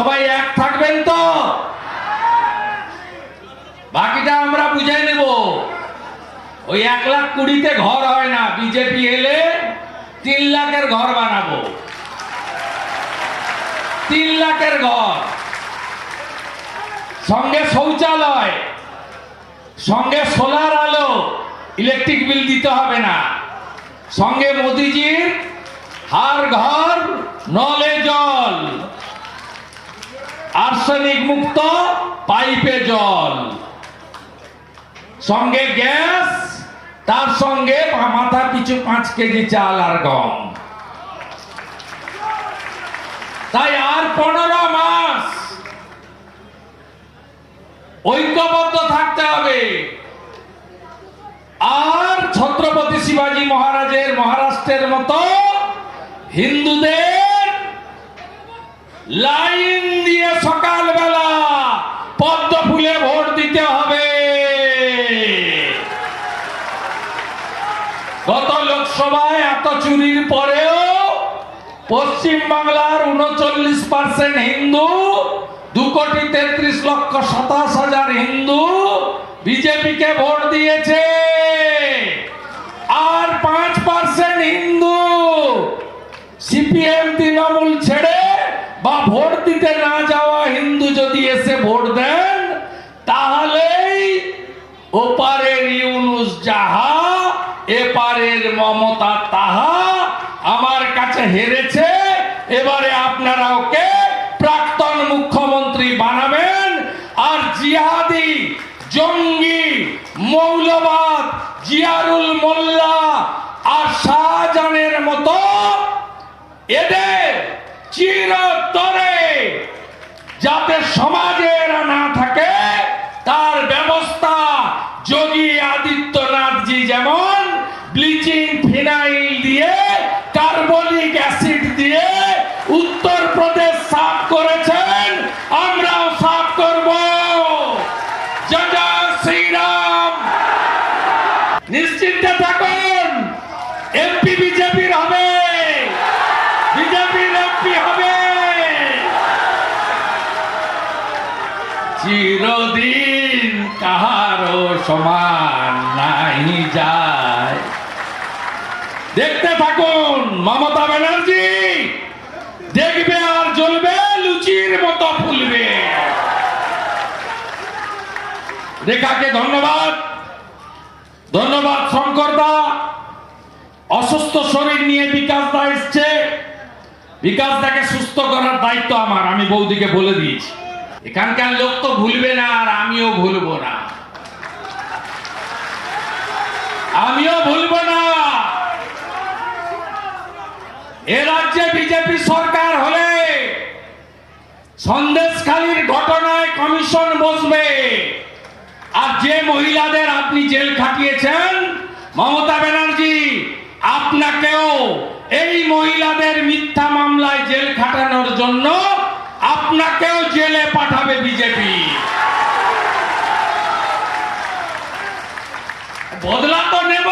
সবাই এক থাকবেন তো? বাকিটা আমরা বুঝে নেব। ওই এক লাখ কুড়িতে ঘর হয় না, বিজেপি এলে তিন লাখের ঘর বানাবো। তিন লাখের ঘর। সঙ্গে শৌচালয়, সঙ্গে সোলার আলো, ইলেকট্রিক বিল দিতে হবে না। সঙ্গে মোদিজির হার ঘর, নলে জল। আর্সেনিক মুক্ত পাইপে জল। সঙ্গে গ্যাস, তার সঙ্গে মাথা পিছু পাঁচ কেজি চাল আর গম। তাই আর পনেরো মাস ঐক্যবদ্ধ থাকতে হবে। আর ছত্রপতি শিবাজী মহারাজের মহারাষ্ট্রের মতো হিন্দুদের লাইন দিয়ে সকালবেলা পদ্ম ফুলে ভোট দিতে হবে। গত লোকসভায় এত চুরির পরেও পশ্চিম বাংলার উনচল্লিশ পার্সেন্ট হিন্দু, দু কোটি তেত্রিশ লক্ষ সাতাশ হাজার হিন্দু বিজেপিকে ভোট দিয়েছে। আর পাঁচ পার্সেন্ট হিন্দু, সিপিএম তৃণমূল ছেড়ে ভোট দিতে না যাওয়া হিন্দু যদি এসে ভোট দেন, তাহলেই ওপারের ইউনুস যাহা, এপারের মমতা তাহা আমার কাছে হেরেছে। এবারে আপনারা ওকে প্রাক্তন মুখ্যমন্ত্রী বানাবেন আর জিহাদি, জঙ্গি, মৌলবাদ, জিয়ারুল মোল্লা আর শাহজাহানের মতো এদের চিরতরে যাতে সমাজে এরা না থাকে, তার ব্যবস্থা যোগী আদিত্যনাথজি যেমন ব্লিচিং ফিনাইল দিয়ে কার্বনিক অ্যাসিড দিয়ে উত্তরপ্রদেশ সাফ করেছেন, আমরাও সাফ করব। জয় শ্রীরাম। নিশ্চিন্তে থাকুন। সমান নাই যায়। দেখতে থাকুন মমতা ব্যানার্জি। দেখবে আর জ্বলবে লুচির মতো ফুলবে। রেখাকে ধন্যবাদ। ধন্যবাদ শঙ্কর দা। অসুস্থ শরীর নিয়ে বিকাশ দা এসছে। বিকাশ দাকে সুস্থ করার দায়িত্ব আমার, আমি বৌদিকে বলে দিয়েছি। এখানকার লোক তো ভুলবে না আর আমিও ভুলবো না আমিও ভুলবো না এ রাজ্যে বিজেপি সরকার হলে সন্দেশখালীর ঘটনায় কমিশন বসবে। আর যে মহিলাদের আপনি জেল খাটিয়েছেন, মমতা ব্যানার্জি, আপনাকেও এই মহিলাদের মিথ্যা মামলায় জেল খাটানোর জন্য আপনাকেও জেলে পাঠাবে বিজেপি। বদলা তো নেব।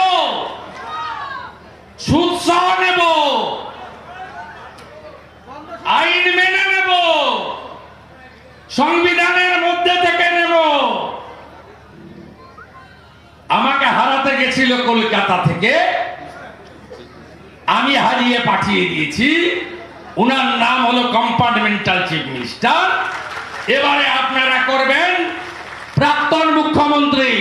সংবিধানের মধ্যে থেকে নেব। আমাকে হারাতে গেছিল কলকাতা থেকে। আমি হারিয়ে পাঠিয়ে দিয়েছি। উনার নাম হলো কম্পার্টমেন্টাল চিফ মিনিস্টার এবারে আপনারা করবেন প্রাক্তন মুখ্যমন্ত্রী।